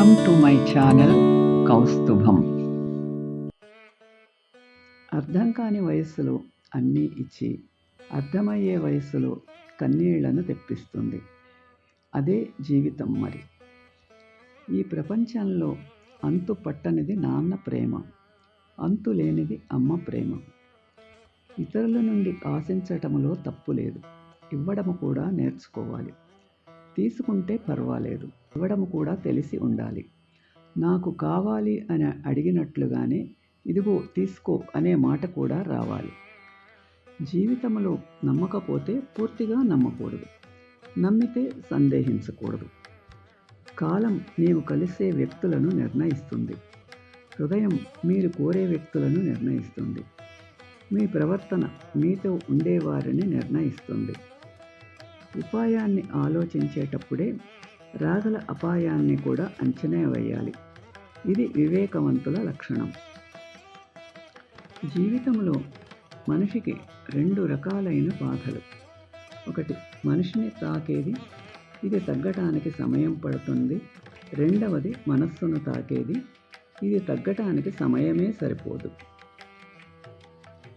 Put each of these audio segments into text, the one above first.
Welcome to my channel కౌస్తుభం అర్థం కాని వయస్సులో అన్నీ ఇచ్చి అర్థమయ్యే వయస్సులో కన్నీళ్ళను తెప్పిస్తుంది. అదే జీవితం మరి. ఈ ప్రపంచంలో అంతు పట్టనిది నాన్న ప్రేమ అంతు లేనిది అమ్మ ప్రేమ. ఇతరుల నుండి ఆశించటంలో తప్పు లేదు. ఇవ్వడము కూడా నేర్చుకోవాలి. తీసుకుంటే పర్వాలేదు. చదవడం కూడా తెలిసి ఉండాలి. నాకు కావాలి అని అడిగినట్లుగానే ఇదిగో తీసుకో అనే మాట కూడా రావాలి. జీవితంలో నమ్మకపోతే పూర్తిగా నమ్మకూడదు. నమ్మితే సందేహించకూడదు. కాలం నీవు కలిసే వ్యక్తులను నిర్ణయిస్తుంది. హృదయం మీరు కోరే వ్యక్తులను నిర్ణయిస్తుంది. మీ ప్రవర్తన మీతో ఉండేవారిని నిర్ణయిస్తుంది. ఉపాయాన్ని ఆలోచించేటప్పుడే రాగల అపాయాన్ని కూడా అంచనా వేయాలి. ఇది వివేకవంతుల లక్షణం. జీవితంలో మనిషికి రెండు రకాలైన బాధలు. ఒకటి మనిషిని తాకేది ఇది తగ్గటానికి సమయం పడుతుంది. రెండవది మనస్సును తాకేది ఇది తగ్గటానికి సమయమే సరిపోదు.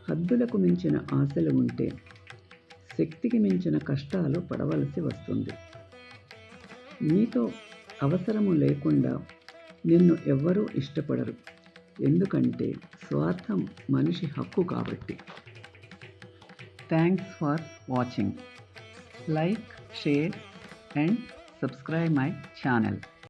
హద్దులకు మించిన ఆశలు ఉంటే శక్తికి మించిన కష్టాలు పడవలసి వస్తుంది. నీతో అవసరము లేకుండా నిన్ను ఎవ్వరూ ఇష్టపడరు. ఎందుకంటే స్వార్థం మనిషి హక్కు కాబట్టి. Thanks for watching like share and subscribe my channel